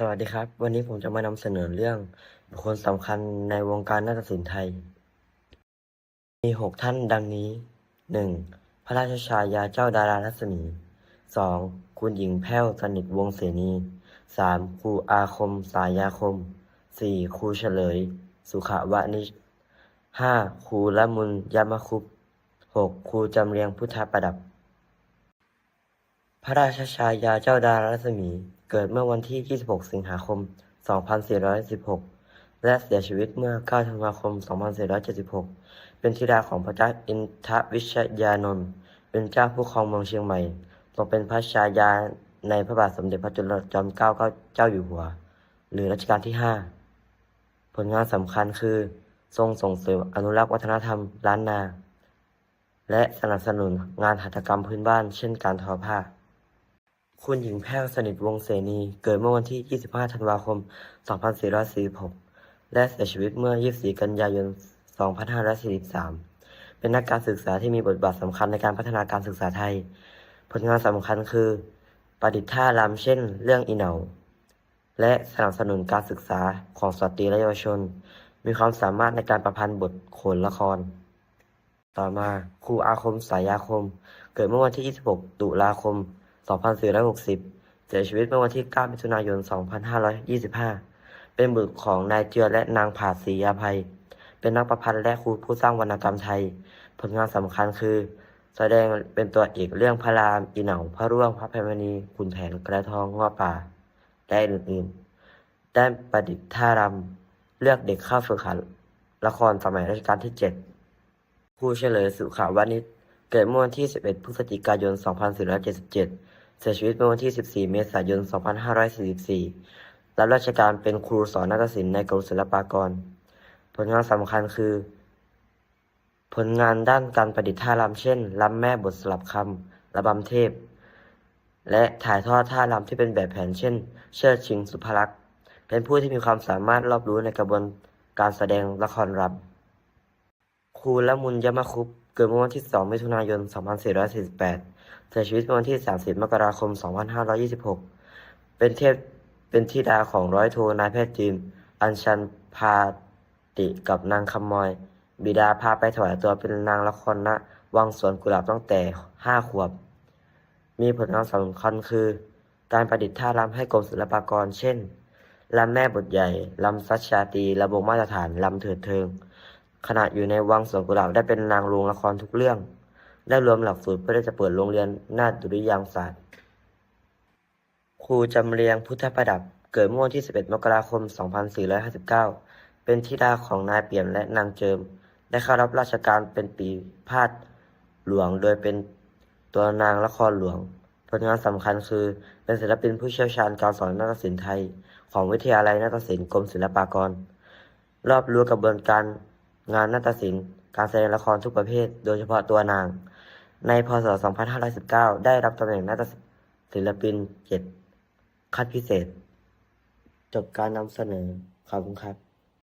สวัสดีครับ วันนี้ผมจะมานำเสนอเรื่องบุคคลสำคัญในวงการนาฏศิลป์ไทย มีหกท่านดังนี้หนึ่งพระราชชายาเจ้าดารารัศมีสองคุณหญิงแพ้วสนิทวงเสนีสามครูอาคมสายาคมสี่ครูเฉลย สุขวนิชห้าครูละมุนยามคุปหกครูจำเรียงพุทธประดับ พระราชชายาเจ้าดารารัศมี เกิดเมื่อวันที่ 26 สิงหาคม 2416 และเสียชีวิตเมื่อ 9 ธันวาคม 2476 เป็นธิดาของพระเจ้าอินทวิชยานนท์ เป็นเจ้าผู้ครองเมืองเชียงใหม่ทรงเป็นพระชายาในพระบาทสมเด็จพระจุลจอมเกล้าเจ้าอยู่หัว หรือรัชกาลที่ 5 ผลงานสำคัญคือ ทรงส่งเสริมอนุรักษ์วัฒนธรรมล้านนา และสนับสนุนงานหัตถกรรมพื้นบ้าน เช่นการทอผ้า คุณหญิงแพ้วสนิทวงเสนี เกิดเมื่อวันที่ 25 ธันวาคม 2446 และเสียชีวิตเมื่อ 24 กันยายน 2543 เป็นนักการศึกษาที่มีบทบาทสำคัญในการพัฒนาการศึกษาไทย ผลงานสำคัญคือ ประดิษฐ์ท่ารำเช่น เรื่องอีเหนา และสนับสนุนการศึกษาของสตรีและเยาวชน มีความสามารถในการประพันธ์บทโขนละคร ต่อมาครูอาคมสายยาคม เกิดเมื่อวันที่ 26 ตุลาคม 2460 เสียชีวิตเมื่อวันที่ 9 มิถุนายน 2525 เป็นบุตรของนายเจือและนางผาศรียาภัย เป็นนักประพันธ์และครูผู้สร้างวรรณกรรมไทย ผลงานสำคัญคือ แสดงเป็นตัวเอกเรื่องพระราม อีเหนาพระร่วง พระแพรมณีขุนแผนกระทองง้อป่า และอื่นๆ ได้ประดิษฐ์ท่ารำเลือกเด็กเข้าฝึกหัดละครสมัยรัชกาลที่7ครูเฉลยสุขาวานิชเกิดเมื่อวันที่ 11 พฤศจิกายน 2477 เสียชีวิตเมื่อวันที่ 14 เมษายน 2544 รับราชการเป็นครูสอนนาฏศิลป์ในกรมศิลปากร ผลงานสำคัญคือ ผลงานด้านการประดิษฐ์ท่ารำเช่นรำแม่บทสลับคำระบำเทพ และถ่ายทอดท่ารำที่เป็นแบบแผนเช่น เชิดชิงสุภลักษณ์ เป็นผู้ที่มีความสามารถรอบรู้ในกระบวนการแสดงละครรำครูละมุนยมคุป เกิดเมื่อวันที่ 2 มิถุนายน 2448เสียชีวิตเมื่อวันที่ 30 มกราคม 2526 เป็นเทพเป็นธิดาของร้อยโทนายแพทย์จีนอัญชันพาติกับนางคำมอย บิดาพาไปถวายตัวเป็นนางละครณวังสวนกุหลาบตั้งแต่ 5 ขวบ มีผลงานสำคัญคือ การประดิษฐ์ท่ารำให้กรมศิลปากร เช่นลำแม่บทใหญ่ลำซัชชาตรีระบงมาตรฐานลำเถิดเทิง ขณะอยู่ในวังสวนกุหลาบได้เป็นนางโรงละครทุกเรื่อง ได้รวมหลักสูตรเพื่อที่จะเปิดโรงเรียนนาฏดุริยางศาสตร์ ครูจำเรียงพุทธประดับ เกิดเมื่อวันที่ 11 มกราคม 2459 เป็นธิดาของนายเปี่ยมและนางเจิม ได้เข้ารับราชการเป็นปีพาดหลวงโดยเป็นตัวนางละครหลวง ผลงานสำคัญคือเป็นศิลปินผู้เชี่ยวชาญการสอนนาฏศิลป์ไทย ของวิทยาลัยนาฏศิลป์กรมศิลปากร รอบรู้กระบวนการ งานนาฏศิลป์ การแสดงละครทุกประเภท โดยเฉพาะตัวนาง ในพศ 2519 ได้รับตำแหน่งนาฏศิลปินเกียรติคัดพิเศษ จบการนำเสนอขอบคุณครับ